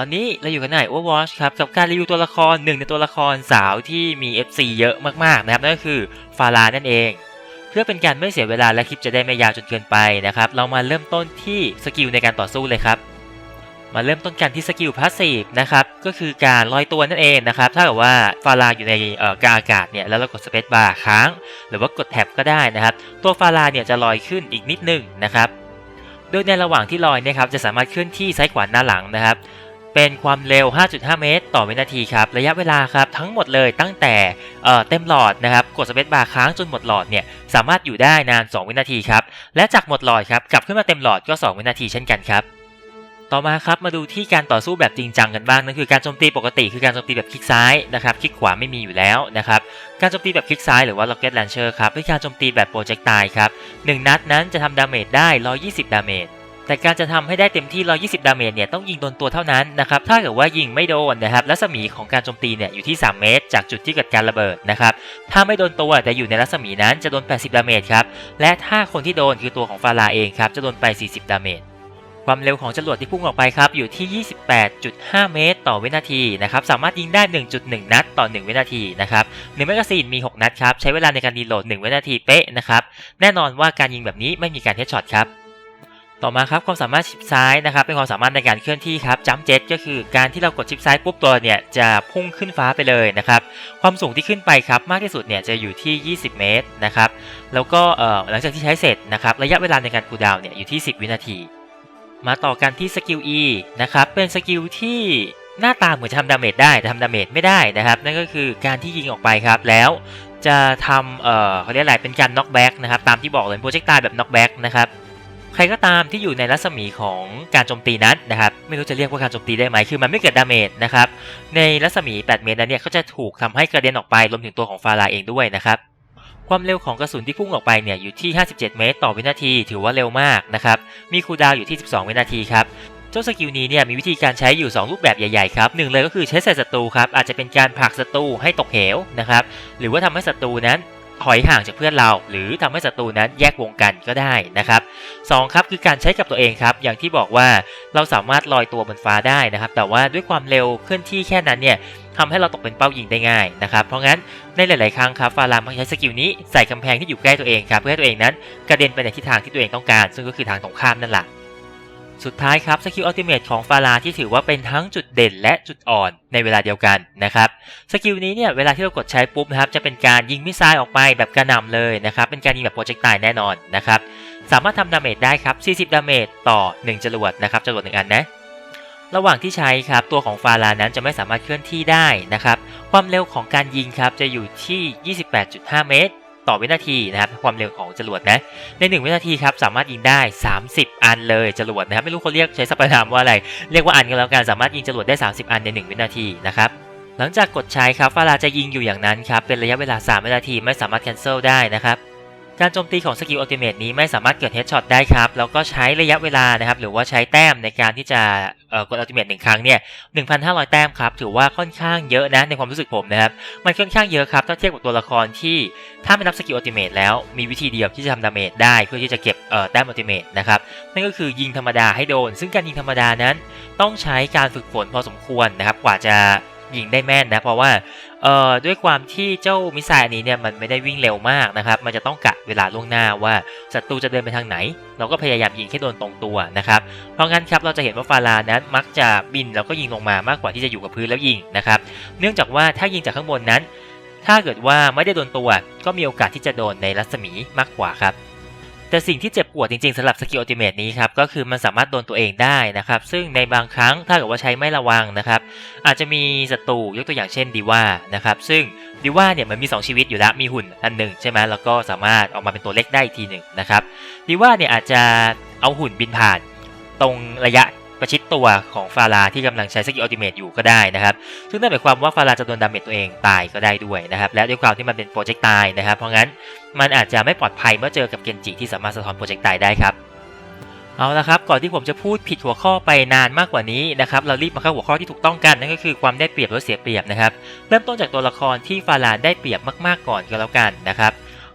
ตอนนี้เราอยู่กันใน Overwatch ครับกับการรีวิวตัวละครหนึ่งในตัวละครสาวที่มี FC เยอะมากๆนะครับนั่นก็คือฟารานั่นเอง เพื่อเป็นการไม่เสียเวลาและคลิปจะได้ไม่ยาวจนเกินไปนะครับเรามาเริ่มต้นที่สกิลในการต่อสู้เลยครับ มาเริ่มต้นกันที่สกิลพาสซีฟนะครับก็คือการลอยตัวนั่นเองนะครับถ้าเกิดว่าฟาราอยู่ในเอ่อกลางอากาศเนี่ยแล้วเรากดสเปซบาร์ค้าง หรือว่ากดแท็บก็ได้นะครับ ตัวฟาราเนี่ยจะลอยขึ้นอีกนิดนึงนะครับโดยในระหว่างที่ลอยเนี่ยครับจะสามารถเคลื่อนที่ซ้ายขวาหน้าหลังนะครับ เป็นความเร็ว 5.5 เมตร ต่อวินาทีครับ ระยะเวลาครับทั้งหมดเลยตั้งแต่เเต็มหลอดนะครับ กดสเปซบาร์ค้างจนหมดหลอดเนี่ยสามารถอยู่ได้นาน 2 วินาทีครับ และจากหมดหลอดครับกลับขึ้นมาเต็มหลอดก็ 2 วินาทีเช่นกันครับต่อมาครับมาดูที่การต่อสู้แบบจริงจังกันบ้างนั่นคือการโจมตีปกติคือการโจมตีแบบคลิกซ้ายนะครับคลิกขวาไม่มีอยู่แล้วนะครับการโจมตีแบบคลิกซ้ายหรือว่า Rocket Launcher ครับเป็นการโจมตีแบบโปรเจกต์ตายครับหนึ่งนัดนั้นจะทำดาเมจได้ 120 ดาเมจ แต่การจะทำให้ได้เต็มที่ 120 ดาเมจเนี่ยต้องยิงโดนตัวเท่านั้นนะครับ ถ้าเกิดว่ายิงไม่โดนนะครับรัศมีของการโจมตีเนี่ยอยู่ที่ 3 เมตร จากจุดที่เกิดการระเบิดนะครับ ถ้าไม่โดนตัวแต่อยู่ในรัศมีนั้นจะโดน 80 ดาเมจครับ และถ้าคนที่โดนคือตัวของฟาราเองครับจะโดนไป 40 ดาเมจความเร็วของจรวดที่พุ่งออกไปครับอยู่ที่ 28.5 เมตร ต่อวินาทีนะครับสามารถยิงได้ 1.1 นัดต่อ 1 วินาทีนะครับหนึ่งแมกกาซีนมี 6 นัดครับใช้เวลาในการรีโหลด 1 วินาทีเป๊ะนะครับแน่นอนว่าการยิงแบบนี้ไม่มีการเฮดช็อตครับ ต่อมาครับความสามารถชิปซ้ายนะครับเป็นความสามารถในการเคลื่อนที่ครับจัมเจ็ตก็คือการที่เรากดชิปซ้ายปุ๊บตัวเนี่ยจะพุ่งขึ้นฟ้าไปเลยนะครับความสูงที่ขึ้นไปครับมากที่สุดเนี่ยจะอยู่ที่ 20 เมตรนะครับแล้วก็หลังจากที่ใช้เสร็จนะครับระยะเวลาในการคูดาวเนี่ยอยู่ที่ 10 วินาที มาต่อกันที่สกิล E นะครับเป็นสกิลที่หน้าตาเหมือนจะทำดาเมจได้แต่ทำดาเมจไม่ได้นะครับนั่นก็คือการที่ยิงออกไปครับแล้วจะทำเอ่อเขาเรียกอะไรเป็นการน็อกแบ็กนะครับตามที่บอกเลยโปรเจกต์ตายแบบน็อกแบ็กนะครับ ใครก็ตามที่อยู่ในรัศมีของการโจมตีนั้นนะครับ ไม่รู้จะเรียกว่าการโจมตีได้ไหมคือมันไม่เกิดดาเมจนะครับ ในรัศมี 8 เมตรนั้นเนี่ยก็จะถูกทำให้กระเด็นออกไปรวมถึงตัวของฟาราเองด้วยนะครับความเร็วของกระสุนที่พุ่งออกไปเนี่ยอยู่ที่ 57 เมตร ต่อวินาที ถือว่าเร็วมากนะครับ มีคูดาวอยู่ที่ 12 วินาทีครับ เจ้าสกิลนี้เนี่ยมีวิธีการใช้อยู่ 2 รูปแบบใหญ่ๆครับหนึ่งเลยก็คือใช้ใส่ศัตรูครับ อาจจะเป็นการผลักศัตรูให้ตกเหวนะครับ หรือว่าทำให้ศัตรูนั้น ถอยห่างจากเพื่อนเรา หรือทำให้ศัตรูนั้นแยกวงกันก็ได้นะครับสองครับคือการใช้กับตัวเองครับ อย่างที่บอกว่าเราสามารถลอยตัวบนฟ้าได้นะครับ แต่ว่าด้วยความเร็วเคลื่อนที่แค่นั้นเนี่ยทำให้เราตกเป็นเป้ายิงได้ง่ายนะครับ เพราะงั้นในหลาย ๆ ครั้งครับฟารามักใช้สกิลนี้ใส่กำแพงที่อยู่ใกล้ตัวเองครับเพื่อให้ตัวเองนั้นกระเด็นไปในทิศทางที่ตัวเองต้องการ ซึ่งก็คือทางตรงข้ามนั่นแหละ สุดท้ายครับสกิลอัลติเมทของฟาราที่ถือว่าเป็นทั้งจุดเด่นและจุดอ่อนในเวลาเดียวกันนะครับสกิลนี้เนี่ยเวลาที่เรากดใช้ปุ๊บนะครับจะเป็นการยิงมิสไซล์ออกไปแบบกระหน่ำเลยนะครับเป็นการยิงแบบโปรเจกต์ตายแน่นอนนะครับสามารถทำดาเมจได้ครับ 40 ดาเมจต่อ 1 จรวดนะครับจรวด1อันนะระหว่างที่ใช้ครับตัวของฟารานั้นจะไม่สามารถเคลื่อนที่ได้นะครับความเร็วของการยิงครับจะอยู่ที่ 28.5 เมตร ต่อวินาทีนะครับความเร็วของจรวดนะใน 1 วินาทีครับสามารถยิงได้ 30 อันเลยจรวดนะครับไม่รู้เขาเรียกใช้สรรพนามว่าอะไร เรียกว่าอันกันแล้วกันสามารถยิงจรวดได้ 30 อันใน 1 วินาทีนะครับหลังจากกดใช้ครับฟาราจะยิงอยู่อย่างนั้นครับเป็นระยะเวลา 3 วินาทีไม่สามารถแคนเซิลได้นะครับการโจมตีของสกิลอัลติเมทนี้ไม่สามารถเกิดเฮดช็อตได้ครับแล้วก็ใช้ระยะเวลานะครับหรือว่าใช้แต้มในการที่จะ กดอัลติเมทหนึ่งครั้งเนี่ย1,500 แต้มครับ ถือว่าค่อนข้างเยอะนะในความรู้สึกผมนะครับ มันค่อนข้างเยอะครับ ถ้าเทียบกับตัวละครที่ถ้าไม่นับสกิลอัลติเมทแล้วมีวิธีเดียวที่จะทำดาเมจได้ เพื่อที่จะเก็บแต้มอัลติเมทนะครับนั่นก็คือยิงธรรมดาให้โดน ซึ่งการยิงธรรมดานั้น ต้องใช้การฝึกฝนพอสมควรนะครับกว่าจะ ยิงได้แม่นนะเพราะว่าเอ่อด้วยความที่เจ้ามิสไซล์อันนี้เนี่ยมันไม่ได้วิ่งเร็วมากนะครับ มันจะต้องกะเวลาล่วงหน้าว่าศัตรูจะเดินไปทางไหน เราก็พยายามยิงให้โดนตรงตัวนะครับ เพราะงั้นครับเราจะเห็นว่าฟารานั้นมักจะบินแล้วก็ยิงลงมามากกว่าที่จะอยู่กับพื้นแล้วยิงนะครับ เนื่องจากว่าถ้ายิงจากข้างบนนั้น ถ้าเกิดว่าไม่ได้โดนตัว ก็มีโอกาสที่จะโดนในรัศมีมากกว่าครับ แต่สิ่งที่เจ็บปวดจริงๆสำหรับสกิลอัลติเมทนี้ครับก็คือมันสามารถโดนตัวเองได้นะครับซึ่งในบางครั้งถ้าเกิดว่าใช้ไม่ระวังนะครับอาจจะมีศัตรูยกตัวอย่างเช่นดีว่านะครับซึ่งดีว่าเนี่ยมันมี 2 ชีวิตอยู่แล้วมีหุ่นอันหนึ่งใช่ไหมแล้วก็สามารถออกมาเป็นตัวเล็กได้อีกทีหนึ่งนะครับดีว่าเนี่ยอาจจะเอาหุ่นบินผ่านตรงระยะ ประชิดตัวของฟาราที่กำลังใช้สกิลอัลติเมทอยู่ก็ได้นะครับ ซึ่งนั่นหมายความว่าฟาราจะโดนดาเมจตัวเองตายก็ได้ด้วยนะครับ และด้วยความที่มันเป็นโปรเจกต์ตายนะครับ เพราะงั้นมันอาจจะไม่ปลอดภัยเมื่อเจอกับเกนจิที่สามารถสะท้อนโปรเจกต์ตายได้ครับ เอาละครับ ก่อนที่ผมจะพูดผิดหัวข้อไปนานมากกว่านี้นะครับ เรารีบมาเข้าหัวข้อที่ถูกต้องกันนั่นก็คือความได้เปรียบหรือเสียเปรียบนะครับ เริ่มต้นจากตัวละครที่ฟาราได้เปรียบมาก ๆก่อนก็แล้วกันนะครับ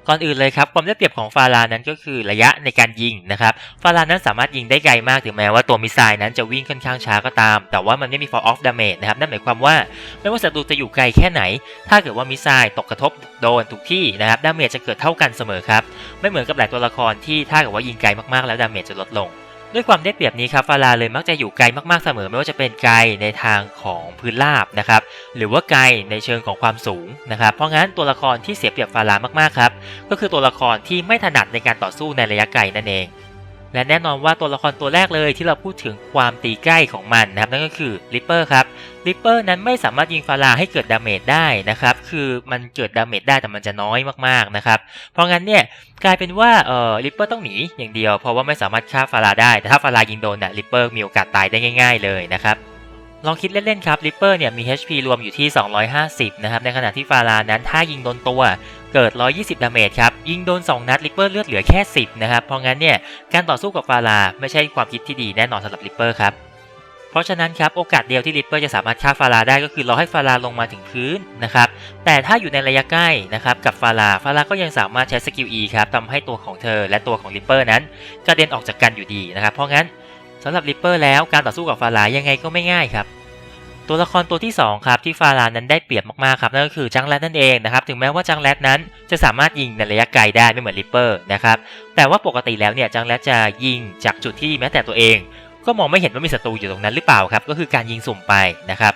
ก่อนอื่นเลยครับความได้เปรียบของฟารานั้นก็คือระยะในการยิงนะครับฟารานั้นสามารถยิงได้ไกลมากถึงแม้ว่าตัวมิสไซล์นั้นจะวิ่งค่อนข้างช้าก็ตาม แต่ว่ามันไม่มี fall off damage นะครับนั่นหมายความว่าไม่ว่าศัตรูจะอยู่ไกลแค่ไหน ถ้าเกิดว่ามิสไซล์ตกกระทบโดนทุกที่นะครับดาเมจจะเกิดเท่ากันเสมอครับไม่เหมือนกับหลายตัวละครที่ถ้าเกิดว่ายิงไกลมากๆแล้วดาเมจจะลดลง ด้วยความได้เปรียบนี้ครับฟาราเลยมักจะอยู่ไกลมากๆเสมอไม่ว่าจะเป็นไกลในทางของพื้นราบนะครับหรือว่าไกลในเชิงของความสูงนะครับเพราะงั้นตัวละครที่เสียเปรียบฟารามากๆครับก็คือตัวละครที่ไม่ถนัดในการต่อสู้ในระยะไกลนั่นเอง และแน่นอนว่าตัวละครตัวแรกเลยที่เราพูดถึงความตีใกล้ของมันนะครับนั่นก็คือริปเปอร์ครับริปเปอร์นั้นไม่สามารถยิงฟาราให้เกิดดาเมจได้นะครับคือมันเกิดดาเมจได้แต่มันจะน้อยมากๆนะครับเพราะงั้นเนี่ยกลายเป็นว่าเอ่อริปเปอร์ต้องหนีอย่างเดียว เพราะว่าไม่สามารถฆ่าฟาราได้แต่ถ้าฟารายิงโดนเนี่ยริปเปอร์มีโอกาสตายได้ง่าย ๆ เลยนะครับลองคิดเล่นๆครับริปเปอร์เนี่ยมี HP รวมอยู่ที่ 250 นะครับ ในขณะที่ฟารานั้นถ้ายิงโดนตัว เกิด 120 ดาเมจครับ ยิงโดน 2 นัดริปเปอร์เลือดเหลือแค่ 10 นะครับ เพราะงั้นเนี่ย การต่อสู้กับฟาราไม่ใช่ความคิดที่ดีแน่นอนสำหรับริปเปอร์ครับ เพราะฉะนั้นครับ โอกาสเดียวที่ริปเปอร์จะสามารถฆ่าฟาราได้ก็คือรอให้ฟาราลงมาถึงพื้นนะครับ แต่ถ้าอยู่ในระยะใกล้นะครับกับฟาราฟาราก็ยังสามารถใช้สกิล E ครับทำให้ตัวของเธอและตัวของริปเปอร์นั้นกระเด็นออกจากกันอยู่ดีนะครับ เพราะงั้นสำหรับริปเปอร์แล้วการต่อสู้กับฟารายังไงก็ไม่ง่ายครับ ตัวละครตัวที่ 2 ครับที่ฟารานั้นได้เปรียบมากๆครับนั่นก็คือจังแรดนั่นเองนะครับถึงแม้ว่าจังแรดนั้นจะสามารถยิงในระยะไกลได้ไม่เหมือนริปเปอร์นะครับแต่ว่าปกติแล้วเนี่ยจังแรดจะยิงจากจุดที่แม้แต่ตัวเอง ก็มองไม่เห็นว่ามีศัตรูอยู่ตรงนั้นหรือเปล่าครับก็คือการยิงสุ่มไปนะครับ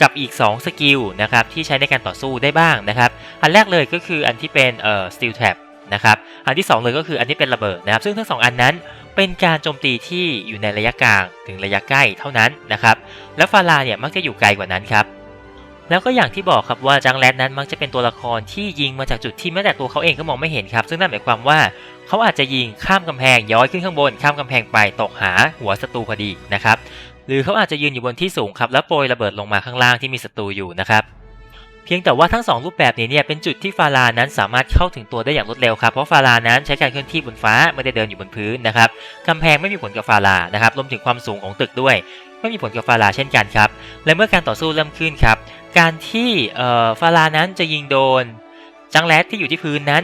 กับอีก 2 สกิลนะครับที่ใช้ในการต่อสู้ได้บ้างนะครับอันแรกเลยก็คืออันที่เป็นเอ่อ steel trap นะครับอันที่ 2 เลยก็คืออันที่เป็นระเบิดนะครับซึ่งทั้งสองอันนั้น เป็นการโจมตีที่อยู่ในระยะกลางถึงระยะใกล้เท่านั้นนะครับ แล้วฟาราเนี่ยมักจะอยู่ไกลกว่านั้นครับ แล้วก็อย่างที่บอกครับว่าจังแรดนั้นมักจะเป็นตัวละครที่ยิงมาจากจุดที่แม้แต่ตัวเขาเองก็มองไม่เห็นครับ ซึ่งนั่นหมายความว่าเขาอาจจะยิงข้ามกำแพงย้อยขึ้นข้างบน ข้ามกำแพงไปตกหาหัวศัตรูพอดีนะครับ หรือเขาอาจจะยืนอยู่บนที่สูงครับแล้วโปรยระเบิดลงมาข้างล่างที่มีศัตรูอยู่นะครับ พียงแต่ว่าทั้ง 2 รูปแบบนี้เนี่ยเป็นจุดที่ฟารานั้นสามารถเข้าถึงตัวได้อย่างรวดเร็วครับเพราะฟารานั้นใช้การเคลื่อนที่บนฟ้าไม่ได้เดินอยู่บนพื้นนะครับกำแพงไม่มีผลกับฟารานะครับรวมถึงความสูงของตึกด้วย ไม่มีผลกับฟาราเช่นกันครับและเมื่อการต่อสู้เริ่มขึ้นครับการที่เอ่อฟารานั้นจะยิงโดนจังแรดที่อยู่ที่พื้นนั้น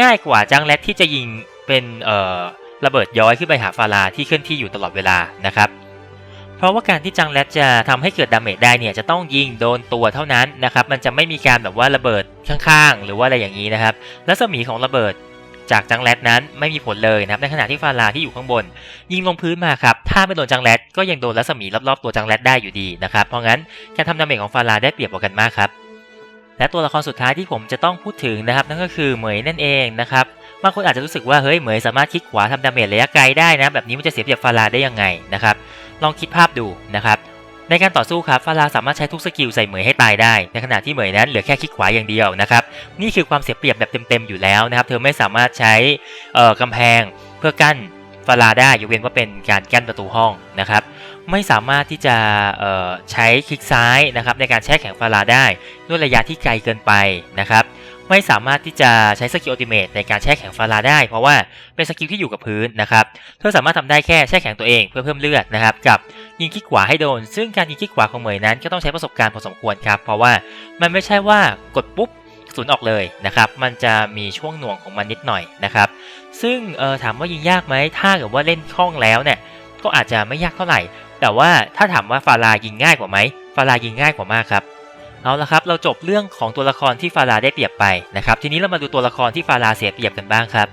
ง่ายกว่าจังแรดที่จะยิงเป็นเอ่อระเบิดย้อยขึ้นไปหาฟาราที่เคลื่อนที่อยู่ตลอดเวลานะครับ เพราะว่าการที่จังแรดจะทำให้เกิดดาเมจได้เนี่ยจะต้องยิงโดนตัวเท่านั้นนะครับมันจะไม่มีการแบบว่าระเบิดข้างๆ หรือว่าอะไรอย่างนี้นะครับรัศมีของระเบิดจากจังแรดนั้นไม่มีผลเลยนะครับในขณะที่ฟาราที่อยู่ข้างบน ยิงลงพื้นมาครับถ้าไม่โดนจังแรดก็ยังโดนรัศมีรอบๆตัวจังแรดได้อยู่ดีนะครับเพราะงั้นการทำดาเมจของฟาราได้เปรียบกว่ากันมากครับและตัวละครสุดท้ายที่ผมจะต้องพูดถึงนะครับ นั่นก็คือเหมยนั่นเองนะครับบางคนอาจจะรู้สึกว่าเฮ้ยเหมยสามารถคลิกขวาทำดาเมจระยะไกลได้นะแบบนี้มันจะเสียเปรียบฟาราได้ยังไงนะครับ ลองคิดภาพดูนะครับในการต่อสู้ครับฟาราสามารถใช้ทุกสกิลใส่เหมยให้ตายได้ ในขณะที่เหมยนั้นเหลือแค่คลิกขวาอย่างเดียวนะครับนี่คือความเสียเปรียบแบบเต็มๆอยู่แล้วนะครับเธอไม่สามารถใช้กำแพงเพื่อกั้นฟาราได้ยกเว้นว่าเป็นการกั้นประตูห้องนะครับไม่สามารถที่จะใช้คลิกซ้ายนะครับในการแช่แข็งฟาราได้ด้วยระยะที่ไกลเกินไปนะครับ ไม่สามารถที่จะใช้สกิลอัลติเมทในการแช่แข็งฟาราได้ เพราะว่าเป็นสกิลที่อยู่กับพื้นนะครับ เธอสามารถทำได้แค่แช่แข็งตัวเองเพื่อเพิ่มเลือดนะครับ กับยิงคิกขวาให้โดน ซึ่งการยิงคิกขวาของเหมยนั้นก็ต้องใช้ประสบการณ์พอสมควรครับ เพราะว่ามันไม่ใช่ว่ากดปุ๊บศูนย์ออกเลยนะครับ มันจะมีช่วงหน่วงของมันนิดหน่อยนะครับ ซึ่งถามว่ายิงยากไหมถ้าเกิดว่าเล่นคล่องแล้วเนี่ย ก็อาจจะไม่ยากเท่าไหร่ แต่ว่าถ้าถามว่าฟารายิงง่ายกว่าไหมฟารายิงง่ายกว่ามากครับ เอาละครับ เราจบเรื่องของตัวละครที่ฟาราได้เปรียบไปนะครับ ทีนี้เรามาดูตัวละครที่ฟาราเสียเปรียบกันบ้างครับ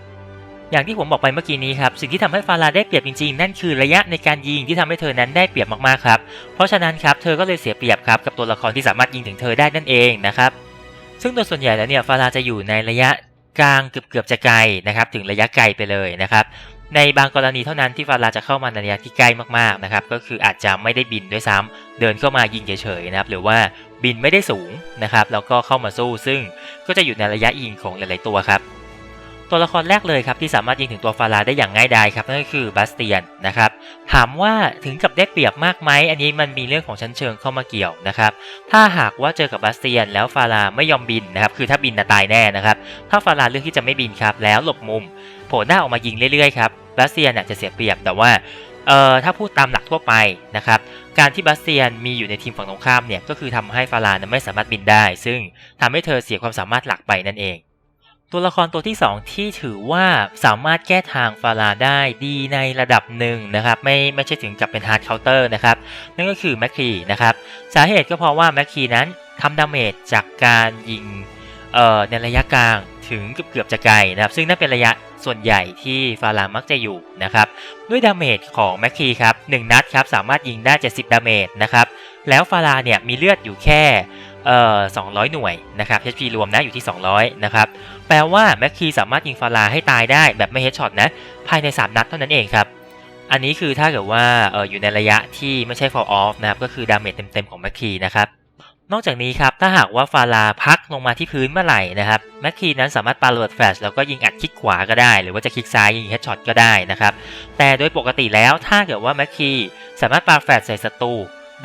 อย่างที่ผมบอกไปเมื่อกี้นี้ครับ สิ่งที่ทำให้ฟาราได้เปรียบจริงๆ นั่นคือระยะในการยิงที่ทำให้เธอนั้นได้เปรียบมากๆครับ เพราะฉะนั้นครับ เธอก็เลยเสียเปรียบครับกับตัวละครที่สามารถยิงถึงเธอได้นั่นเองนะครับ ซึ่งโดยส่วนใหญ่แล้วเนี่ยฟาราจะอยู่ในระยะกลางเกือบๆจะไกลนะครับ ถึงระยะไกลไปเลยนะครับในบางกรณีเท่านั้นที่ฟาราจะเข้ามาในระยะที่ใกล้มากๆนะครับก็คืออาจจะไม่ได้บินด้วยซ้ำเดินเข้ามายิงเฉยๆนะครับหรือว่า บินไม่ได้สูงนะครับแล้วก็เข้ามาสู้ซึ่งก็จะอยู่ในระยะยิงของหลาย ๆ ตัวครับ ตัวละครแรกเลยครับที่สามารถยิงถึงตัวฟาราได้อย่างง่ายดายครับนั่นก็คือบาสเตียนนะครับถามว่าถึงกับได้เปรียบมากไหมอันนี้มันมีเรื่องของชั้นเชิงเข้ามาเกี่ยวนะครับถ้าหากว่าเจอกับบาสเตียนแล้วฟาราไม่ยอมบินนะครับคือถ้าบินน่ะตายแน่นะครับถ้าฟาราเลือกที่จะไม่บินครับแล้วหลบมุม โผล่หน้าออกมายิงเรื่อย ๆ ครับบาสเตียนน่ะจะเสียเปรียบแต่ว่า เอ่อถ้าพูดตามหลักทั่วไปนะครับการที่บาสเตียนมีอยู่ในทีมฝั่งตรงข้ามเนี่ยก็คือทำให้ฟารานไม่สามารถบินได้ ซึ่งทำให้เธอเสียความสามารถหลักไปนั่นเอง ตัวละครตัวที่ 2 ที่ถือว่าสามารถแก้ทางฟาราได้ดีในระดับหนึ่งนะครับไม่ไม่ใช่ถึงกับเป็นฮาร์ดเคาน์เตอร์นะครับนั่นก็คือแมคคีนะครับสาเหตุก็เพราะว่าแมคคีนั้นทำดาเมจจากการยิงในระยะกลาง ถึงเกือบเกือบจะไกลนะครับ ซึ่งนั่นเป็นระยะส่วนใหญ่ที่ฟารามักจะอยู่นะครับ ด้วยดาเมจของแมคคีครับ1นัดครับสามารถยิงได้ 70 ดาเมจนะครับ แล้วฟาราเนี่ยมีเลือดอยู่แค่เอ่อ200 หน่วยนะครับ HP รวมนะอยู่ที่ 200 นะครับ แปลว่าแม็กคีสามารถยิงฟาราให้ตายได้แบบไม่เฮดช็อตนะ ภายใน 3 นัดเท่านั้นเองครับอันนี้คือถ้าเกิดว่าเอออยู่ในระยะที่ไม่ใช่ fall off นะครับ ก็คือดาเมจเต็มๆของแม็กคีนะครับ นอกจากนี้ครับถ้าหากว่าฟาราพักลงมาที่พื้นเมื่อไหร่นะครับแม็กคีนั้นสามารถปาระเบิดแฟลชแล้วก็ยิงอัดคลิกขวาก็ได้ หรือว่าจะคลิกซ้ายยิงเฮดช็อตก็ได้นะครับแต่โดยปกติแล้วถ้าเกิดว่าแม็กคีสามารถปาแฟลชใส่ศัตรู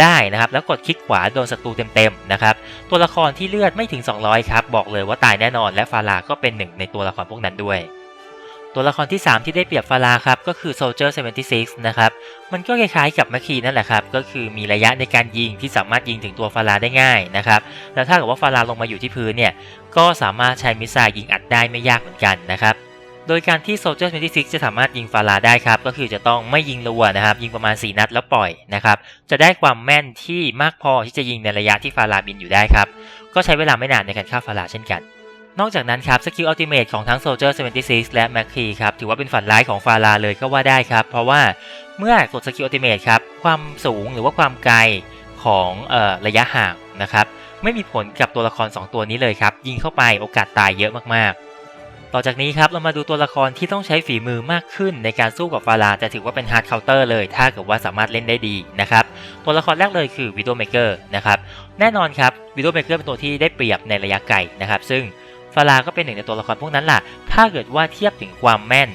ได้นะครับแล้วกดคลิกขวาโดนศัตรูเต็มๆนะครับตัวละครที่เลือดไม่ถึง 200 ครับ บอกเลยว่าตายแน่นอน และฟาราก็เป็นหนึ่งในตัวละครพวกนั้นด้วย ตัวละครที่ 3 ที่ได้เปรียบฟาราครับก็คือ Soldier 76 นะครับ มันก็คล้ายๆกับแมคคีนั่นแหละครับ ก็คือมีระยะในการยิงที่สามารถยิงถึงตัวฟาราได้ง่ายนะครับ แล้วถ้าเกิดว่าฟาราลงมาอยู่ที่พื้นเนี่ย ก็สามารถใช้มิสไซล์ยิงอัดได้ไม่ยากเหมือนกันนะครับ โดยการที่ Soldier 76จะสามารถยิงฟาราได้ครับ ก็คือจะต้องไม่ยิงรัวนะครับ ยิงประมาณ 4 นัดแล้วปล่อยนะครับ จะได้ความแม่นที่มากพอที่จะยิงในระยะที่ฟาราบินอยู่ได้ครับ ก็ใช้เวลาไม่นานในการฆ่าฟาราเช่นกัน นอกจากนั้นครับสกิลอัลติเมทของทั้ง Soldier 76 และ m a c k e ครับถือว่าเป็นฝันร้ายของฟาราเลยก็ว่าได้ครับ เพราะว่าเมื่อกดสกิลอัลติเมทครับความสูงหรือว่าความไกลของออระยะห่างนะครับไม่มีผลกับตัวละคร 2 ตัวนี้เลยครับ ยิงเข้าไปโอกาสตายเยอะมากๆ ต่อจากนี้ครับเรามาดูตัวละครที่ต้องใช้ฝีมือมากขึ้นในการสู้กับฟาราแต่ถือว่าเป็นฮาร์ดเคาน์เตอร์เลยถ้าเกิดว่าสามารถเล่นได้ดีนะครับตัวละครแรกเลยคือ Widowmaker นะครับแน่นอนครับ Widowmaker เป็นตัวที่ได้เปรียบในระยะไกลนะครับซึ่ง ฟาราก็เป็นหนึ่งในตัวละครพวกนั้นล่ะ ถ้าเกิดว่าเทียบถึงความแม่น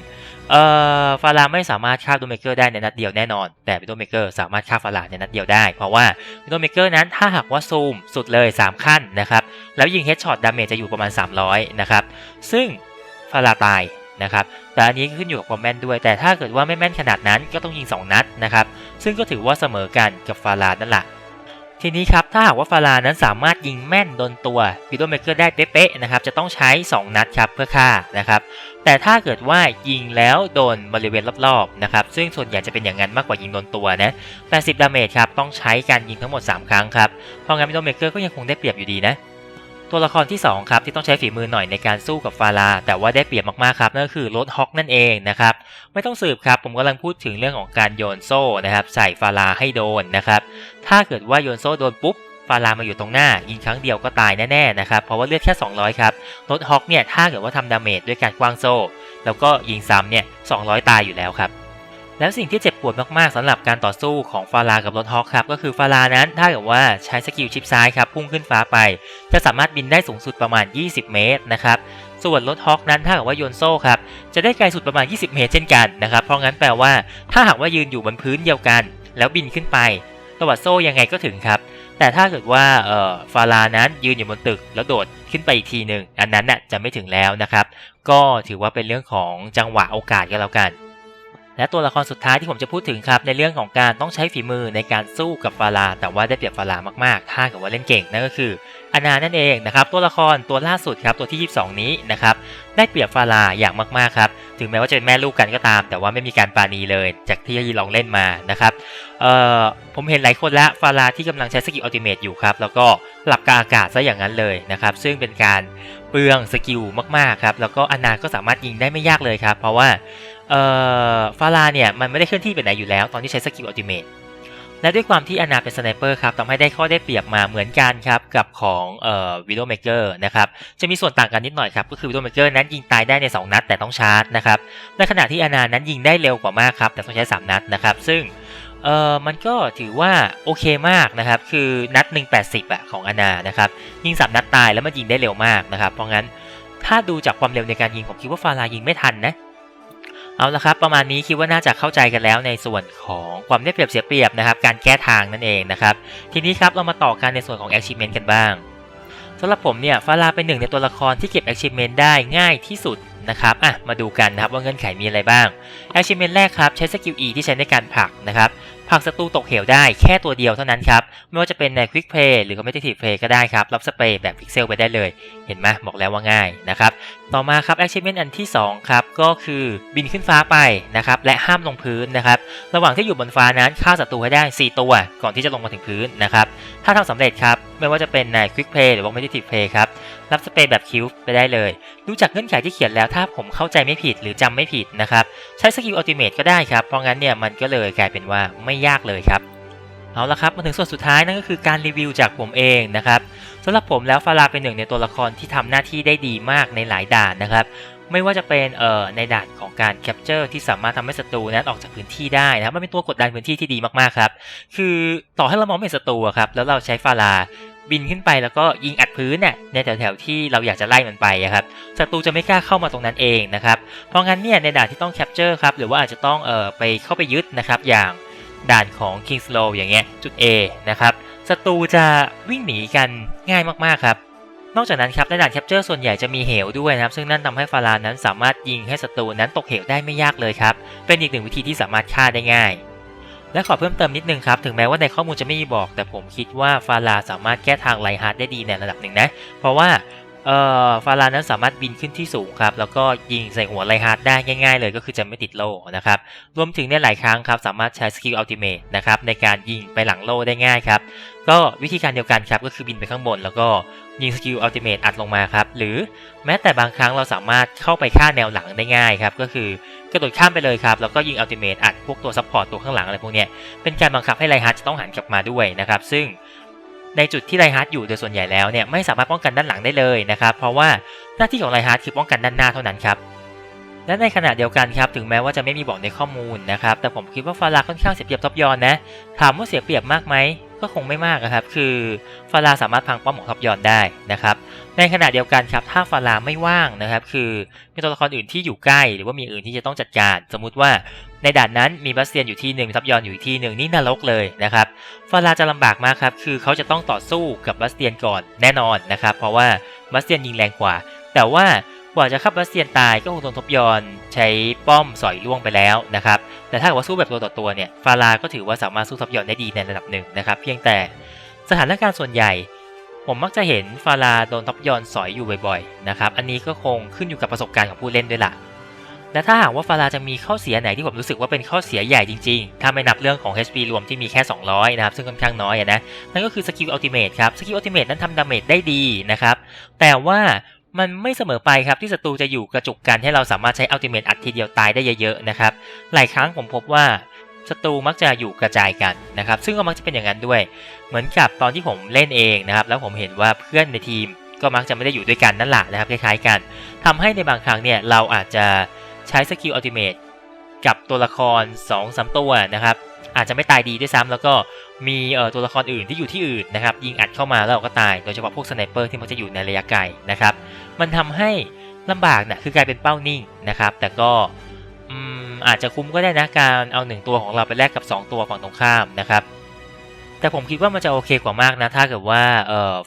เอ่อ ฟาราไม่สามารถฆ่าวิโดเมเกอร์ได้ในนัดเดียวแน่นอน แต่วิโดเมเกอร์สามารถฆ่าฟาราในนัดเดียวได้ เพราะว่าวิโดเมเกอร์นั้นถ้าหากว่าซูมสุดเลย 3 ขั้นนะครับ แล้วยิงเฮดช็อตดาเมจจะอยู่ประมาณ 300 นะครับ ซึ่งฟาราตายนะครับแต่อันนี้ขึ้นอยู่กับความแม่นด้วย แต่ถ้าเกิดว่าไม่แม่นขนาดนั้นก็ต้องยิง 2 นัดนะครับ ซึ่งก็ถือว่าเสมอกันกับฟารานั่นแหละ ทีนี้ครับถ้าหากว่าฟารานั้นสามารถยิงแม่นโดนตัววิดโดเมเกอร์ได้เป๊ะๆนะครับจะต้องใช้ 2 นัดครับเพื่อฆ่านะครับแต่ถ้าเกิดว่ายิงแล้วโดนบริเวณรอบๆนะครับซึ่งส่วนใหญ่จะเป็นอย่างนั้นมากกว่ายิงโดนตัวนะ80ดาเมจครับต้องใช้การยิงทั้งหมด 3 ครั้งครับเพราะงั้นวิดโดเมเกอร์ก็ยังคงได้เปรียบอยู่ดีนะ ตัวละครที่ 2 ครับที่ต้องใช้ฝีมือหน่อยในการสู้กับฟาราแต่ว่าได้เปรียบมากๆครับนั่นก็คือรถฮอกนั่นเองนะครับไม่ต้องสืบครับผมกำลังพูดถึงเรื่องของการโยนโซ่นะครับใส่ฟาราให้โดนนะครับถ้าเกิดว่าโยนโซ่โดนปุ๊บฟารามาอยู่ตรงหน้ายิงครั้งเดียวก็ตายแน่ๆนะครับเพราะว่าเลือดแค่ 200 ครับรถฮอกเนี่ยถ้าเกิดว่าทำดาเมจด้วยการกว้างโซ่ แล้วก็ยิงซ้ำเนี่ย200 ตายอยู่แล้วครับ แล้วสิ่งที่เจ็บปวดมากๆสำหรับการต่อสู้ของฟารากับรถฮอกครับก็คือฟารานั้นถ้าเกิดว่าใช้สกิลชิปซ้ายครับพุ่งขึ้นฟ้าไป จะสามารถบินได้สูงสุดประมาณ 20 เมตรนะครับส่วนรถฮอกนั้นถ้าเกิดว่าโยนโซ่ครับจะได้ไกลสุดประมาณ 20 เมตรเช่นกันนะครับเพราะงั้นแปลว่า ถ้าหากว่ายืนอยู่บนพื้นเดียวกัน แล้วบินขึ้นไปตวัดโซ่ยังไงก็ถึงครับ แต่ถ้าเกิดว่าเอ่อฟารานั้นยืนอยู่บนตึกแล้วโดดขึ้นไปอีกทีหนึ่งอันนั้นน่ะจะไม่ถึงแล้วนะครับก็ถือว่าเป็นเรื่องของจังหวะโอกาสก็แล้วกัน และตัวละครสุดท้ายที่ผมจะพูดถึงครับในเรื่องของการต้องใช้ฝีมือในการสู้กับฟาราแต่ว่าได้เปรียบฟารามากๆ ถ้าเกิดว่าเล่นเก่งนั่นก็คืออนานั่นเองนะครับตัวละครตัวล่าสุดครับตัวที่ 22 นี้นะครับได้เปรียบฟาราอย่างมากๆครับถึงแม้ว่าจะเป็นแม่ลูกกันก็ตาม แต่ว่าไม่มีการปาณีเลย จากที่ลองเล่นมานะครับเอ่อผมเห็นหลายคนละฟาราที่กำลังใช้สกิลอัลติเมทอยู่ครับแล้วก็หลับกาอากาศซะอย่างนั้นเลยนะครับซึ่งเป็นการเปลืองสกิลมากๆครับแล้วก็อานาก็สามารถยิงได้ไม่ยากเลยครับเพราะว่า เอ่อฟาราเนี่ยมันไม่ได้เคลื่อนที่ไปไหนอยู่แล้ว ตอนที่ใช้สกิลอัลติเมทและด้วยความที่อนาเป็นสไนเปอร์ครับทำให้ได้ข้อได้เปรียบมาเหมือนกันครับกับของเอ่อวิดโอเมเกอร์นะครับจะมีส่วนต่างกันนิดหน่อยครับก็คือวิดโอเมเกอร์นั้นยิงตายได้ใน 2 นัดแต่ต้องชาร์จนะครับในขณะที่อนานั้นยิงได้เร็วกว่ามากครับแต่ต้องใช้ 3 นัดนะครับซึ่งเอ่อมันก็ถือว่าโอเคมากนะครับ คือนัด 180อะของอนานะครับ ยิง3นัดตายแล้วมันยิงได้เร็วมากนะครับ เพราะงั้นถ้าดูจากความเร็วในการยิงผมคิดว่าฟารายิงไม่ทันนะ เอาละครับประมาณนี้คิดว่าน่าจะเข้าใจกันแล้วในส่วนของความได้เปรียบเสียเปรียบนะครับ การแก้ทางนั่นเองนะครับ ทีนี้ครับเรามาต่อกันในส่วนของ achievement กันบ้างสำหรับผมเนี่ยฟาราเป็นหนึ่งในตัวละครที่เก็บ achievement ได้ง่ายที่สุด นะครับอะมาดูกันนะครับว่าเงื่อนไขมีอะไรบ้าง achievement แรกครับใช้สกิล E ที่ใช้ในการผลักนะครับผลักศัตรูตกเหวได้แค่ตัวเดียวเท่านั้นครับ ไม่ว่าจะเป็นใน Quick Play หรือ Competitive Play ก็ได้ครับ รับสเปรย์แบบพิกเซลไปได้เลย เห็นไหมบอกแล้วว่าง่ายนะครับ ต่อมาครับ Achievement อันที่ 2 ครับ ก็คือบินขึ้นฟ้าไปนะครับ และห้ามลงพื้นนะครับ ระหว่างที่อยู่บนฟ้านั้นฆ่าศัตรูให้ได้ 4 ตัว ก่อนที่จะลงมาถึงพื้นนะครับ ถ้าทำสำเร็จครับ ไม่ว่าจะเป็นใน Quick Play หรือว่า Competitive Play ครับรับสเปรย์แบบคิวไปได้เลย ดูจากเงื่อนไขที่เขียนแล้วถ้าผมเข้าใจไม่ผิดหรือจำไม่ผิดนะครับ ใช้สกิลอัลติเมทก็ได้ครับ เพราะงั้นเนี่ยมันก็เลยกลายเป็นว่าไม่ยากเลยครับ เอาละครับมาถึงส่วนสุดท้ายนั่นก็คือการรีวิวจากผมเองนะครับสำหรับผมแล้วฟาราเป็นหนึ่งในตัวละครที่ทำหน้าที่ได้ดีมากในหลายด่านนะครับไม่ว่าจะเป็นเอ่อในด่านของการแคปเจอร์ที่สามารถทำให้ศัตรูนั้นออกจากพื้นที่ได้นะครับมันเป็นตัวกดดันพื้นที่ที่ดีมากๆครับ คือต่อให้เรามองไม่เห็นศัตรูครับแล้วเราใช้ฟารา บินขึ้นไปแล้วก็ยิงอัดพื้นเนี่ยในแถวๆที่เราอยากจะไล่มันไปครับศัตรูจะไม่กล้าเข้ามาตรงนั้นเองนะครับเพราะงั้นเนี่ยในด่านที่ต้องแคปเจอร์ครับหรือว่าอาจจะต้องเอ่อไปเข้าไปยึดนะครับอย่างด่านของ King's Row อย่างเงี้ยจุด A นะครับศัตรูจะวิ่งหนีกันง่ายมากๆครับนอกจากนั้นครับในด่านแคปเจอร์ส่วนใหญ่จะมีเหวด้วยนะครับซึ่งนั่นทำให้ฟารานั้นสามารถยิงให้ศัตรูนั้นตกเหวได้ไม่ยากเลยครับเป็นอีกหนึ่งวิธีที่สามารถฆ่าได้ง่าย และขอเพิ่มเติมนิดนึงครับ ถึงแม้ว่าในข้อมูลจะไม่มีบอก แต่ผมคิดว่าฟาราสามารถแก้ทางไลฮาร์ดได้ดีในระดับหนึ่งนะ เพราะว่า เอ่อฟารานั้นสามารถบินขึ้นที่สูงครับ แล้วก็ยิงใส่หัวไลฮาร์ดได้ง่ายๆเลยก็คือจะไม่ติดโล่นะครับ รวมถึงในหลายครั้งครับ สามารถใช้สกิลอัลติเมทนะครับในการยิงไปหลังโล่ได้ง่ายครับ ก็วิธีการเดียวกันครับ ก็คือบินไปข้างบน แล้วก็ยิงสกิลอัลติเมทอัดลงมาครับ หรือแม้แต่บางครั้งเราสามารถเข้าไปฆ่าแนวหลังได้ง่ายครับ ก็คือกระโดดข้ามไปเลยครับ แล้วก็ยิงอัลติเมทอัดพวกตัวซัพพอร์ตตัวข้างหลังอะไรพวกเนี้ยเป็นการบังคับให้ไลฮาร์ดจะต้องหันกลับมาด้วยนะครับซึ่ง ในจุดที่ไลฮาร์ดอยู่โดยส่วนใหญ่แล้วเนี่ยไม่สามารถป้องกันด้านหลังได้เลยนะครับ เพราะว่าหน้าที่ของไลฮาร์ดคือป้องกันด้านหน้าเท่านั้นครับและในขณะเดียวกันครับถึงแม้ว่าจะไม่มีบอกในข้อมูลนะครับแต่ผมคิดว่าฟาราค่อนข้างเสียเปรียบท็อปยอนนะถามว่าเสียเปรียบมากไหมก็คงไม่มากครับคือฟาราสามารถพังป้อมของท็อปยอนได้นะครับในขณะเดียวกันครับถ้าฟาราไม่ว่างนะครับคือมีตัวละครอื่นที่อยู่ใกล้ หรือว่ามีอื่นที่จะต้องจัดการ สมมุติว่า ในด่านนั้นมีบัสเซียนอยู่ที่หนึ่งท็อปยอนอยู่อีกที่หนึ่งนี่นรกเลยนะครับฟาราจะลำบากมากครับคือเขาจะต้องต่อสู้กับบัสเซียนก่อนแน่นอนนะครับเพราะว่าบัสเซียนยิงแรงกว่า แต่ว่ากว่าจะขับบัสเซียนตายก็คงโดนทบยอนใช้ป้อมสอยล่วงไปแล้วนะครับแต่ถ้าเกิดว่าสู้แบบตัวต่อตัวเนี่ยฟาราก็ถือว่าสามารถสู้ทบยอนได้ดีในระดับหนึ่งนะครับเพียงแต่สถานการณ์ส่วนใหญ่ ผมมักจะเห็นฟาราโดนทบยอนสอยอยู่บ่อยๆนะครับอันนี้ก็คงขึ้นอยู่กับประสบการณ์ของผู้เล่นด้วยล่ะ และถ้าหากว่าฟาราจะมีข้อเสียไหนที่ผมรู้สึกว่าเป็นข้อเสียใหญ่จริงๆ ถ้าไม่นับเรื่องของ HP รวมที่มีแค่ 200 นะครับ ซึ่งค่อนข้างน้อยนะ นั่นก็คือสกิลอัลติเมทครับ สกิลอัลติเมทนั้นทำดาเมจได้ดีนะครับ แต่ว่ามันไม่เสมอไปครับที่ศัตรูจะอยู่กระจุกกันให้เราสามารถใช้อัลติเมทอัดทีเดียวตายได้เยอะๆนะครับ หลายครั้งผมพบว่าศัตรูมักจะอยู่กระจายกันนะครับ ซึ่งก็มักจะเป็นอย่างนั้นด้วย เหมือนกับตอนที่ผมเล่นเองนะครับ แล้วผมเห็นว่าเพื่อนในทีมก็มักจะไม่ได้อยู่ด้วยกันนั่นแหละนะครับคล้ายๆกันทำให้ในบางครั้งเนี่ยเราอาจจะ ใช้สกิลอัลติเมทกับตัวละคร2-3สตัวนะครับ อาจจะไม่ตายดีด้วยซ้ำแล้วก็มีเอ่อตัวละครอื่นที่อยู่ที่อื่นนะครับ ยิงอัดเข้ามาแล้วเราก็ตาย โดยเฉพาะพวกสไนเปอร์ที่มันจะอยู่ในระยะไกลนะครับ มันทำให้ลำบากนะคือกลายเป็นเป้านิ่งนะครับ แต่ก็อืมอาจจะคุ้มก็ได้นะการเอาหนึ่งตัวของเราไปแลกกับ 2 ตัวฝั่งตรงข้ามนะครับ แต่ผมคิดว่ามันจะโอเคกว่ามากนะ ถ้าเกิดว่า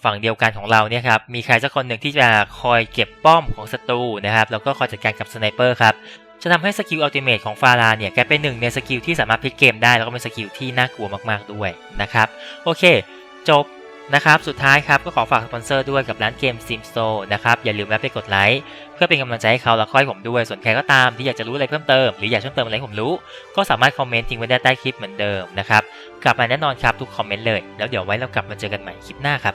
ฝั่งเดียวกันของเราเนี่ยครับมีใครสักคนหนึ่งที่จะคอยเก็บป้อมของศัตรูนะครับแล้วก็คอยจัดการกับสไนเปอร์ครับจะทำให้สกิลอัลติเมทของฟาราเนี่ยกลายเป็นหนึ่งในสกิลที่สามารถพลิกเกมได้ แล้วก็เป็นสกิลที่น่ากลัวมากๆด้วยนะครับโอเค จบนะครับ สุดท้ายครับ ก็ขอฝากสปอนเซอร์ด้วยกับร้านเกม Steam Store นะครับ อย่าลืมแวะไปกดไลค์ พื่อเป็นกำลังใจให้เขาและค่อยผมด้วย ส่วนใครก็ตามที่อยากจะรู้อะไรเพิ่มเติมหรืออยากช่วยเติมอะไรผมรู้ ก็สามารถคอมเมนต์ทิ้งไว้ได้ใต้คลิปเหมือนเดิมนะครับกลับมาแน่นอนครับทุกคอมเมนต์เลย แล้วเดี๋ยวไว้เรากลับมาเจอกันใหม่คลิปหน้าครับ